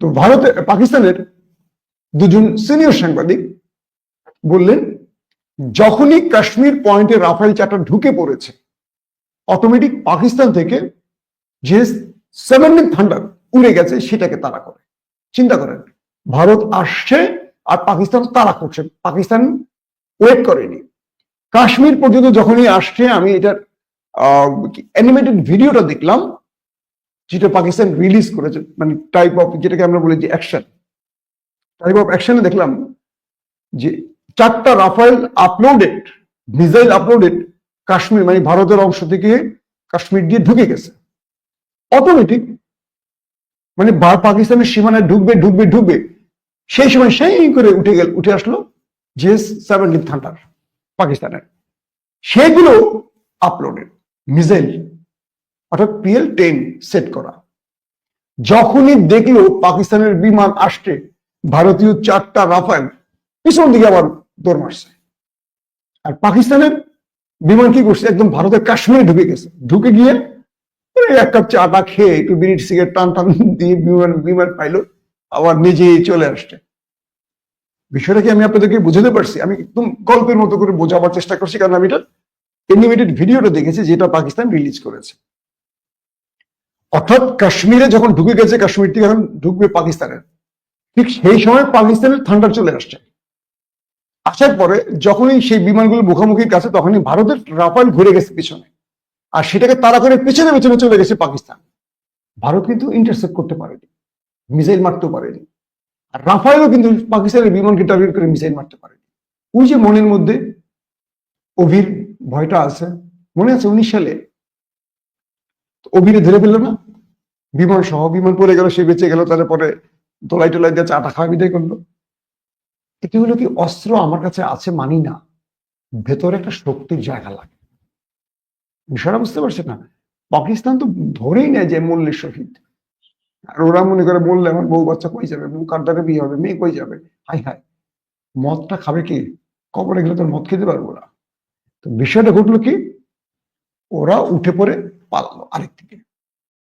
তো ভারতে, পাকিস্তানের দুজন সিনিয়র সাংবাদিক বললেন, যখনই কাশ্মীর পয়েন্টে রাফেল চারটা ঢুকে পড়েছে, অটোমেটিক পাকিস্তান থেকে যে সেভেন্টিন থান্ডার উড়ে গেছে, সেটাকে তারা করে। চিন্তা করেন, ভারত আসছে আর পাকিস্তান তারা করছে। পাকিস্তান ওয়েট করেনি। কাশ্মীর পর্যন্ত যখনই আসছে, আমি এটার অ্যানিমেটেড ভিডিওটা দেখলাম যেটা পাকিস্তান রিলিজ করেছে মানে টাইপ অফ যেটাকে আমরা বলি যে অ্যাকশন টাইপ অফ অ্যাকশনে দেখলাম যে চারটা Rafale uploaded missile uploaded Kashmir মানে ভারতের অংশ থেকে কাশ্মীর দিয়ে ঢুকে গেছে। অটোমেটিক মানে পাকিস্তানের সীমানায় ঢুকবে ঢুকবে ঢুকবে। সেই সময় সেই করে উঠে গেল, উঠে আসলো যে সেভেন্টিন থান্ডার পাকিস্তানের। সেগুলো আপলোডেড মিসাইল অর্থাৎ পিএল টেন সেট করা। যখনই দেখল পাকিস্তানের বিমান আসছে, ভারতীয় চারটা রাফায়েল, পিছন দিকে আবার দৌড় মারছে। আর পাকিস্তানের বিমান কি করছে? একদম ভারতের কাশ্মীরে ঢুকে গেছে। ঢুকে গিয়ে ওই এক কাপ চাটা খেয়ে একটু বিড়ির সিগারেট টান টান দিয়ে বিমান বিমান পাইলো, আবার নিজে চলে আসছে। বিষয়টা কি আমি আপনাদেরকে বুঝাতে পারছি? আমি একদম গল্পের মতো করে বোঝাবার চেষ্টা করছি, কারণ আমি এটা এনিমেটেড ভিডিওটা দেখেছি, যেটা পাকিস্তান রিলিজ করেছে। অর্থাৎ কাশ্মীরে যখন ঢুকে গেছে, কাশ্মীর থেকে এখন ঢুকবে পাকিস্তানের। ঠিক সেই সময় পাকিস্তানের ঠান্ডা চলে আসছে। আসার পরে যখনই সেই বিমানগুলো মুখোমুখির কাছে, তখনই ভারতের রাফাল ঘুরে গেছে পিছনে। আর সেটাকে তারা করে পেছনে পেছনে চলে গেছে পাকিস্তান। ভারত কিন্তু ইন্টারসেপ্ট করতে পারেনি, মিসাইল মারতেও পারেনি। আর রাফায়েলও কিন্তু পাকিস্তানের বিমানকে টার্গেট করে মিসাইল মারতে পারেনি। ওই যে মনের মধ্যে অভির ভয়টা আছে, মনে আছে উনিশ সালে তো অভিরে ধরে ফেলল না? বিমান সহ বিমান পড়ে গেল, সে বেঁচে গেল, তারপরে দোলাই টোলাই দিয়ে চাটা খাওয়া বিদায় করল। এটি হলো কি, অস্ত্র আমার কাছে আছে মানি না, ভেতরে একটা শক্তির জায়গা লাগে। বিষয়টা বুঝতে পারছে না? পাকিস্তান তো ধরেই নেয় যে মল্লের শহীদ আর ওরা মনে করে বললে আমার বউ বাচ্চা কই যাবে? বউ কারদারে বিয়ে হবে? মেয়ে কই যাবে? হাই হাই মদটা খাবে কি? কবরে গেলে তোর মদ খেতে পারব না। তো বিষয়টা ঘটলো কি, ওরা উঠে পড়ে পালালো আরেক দিকে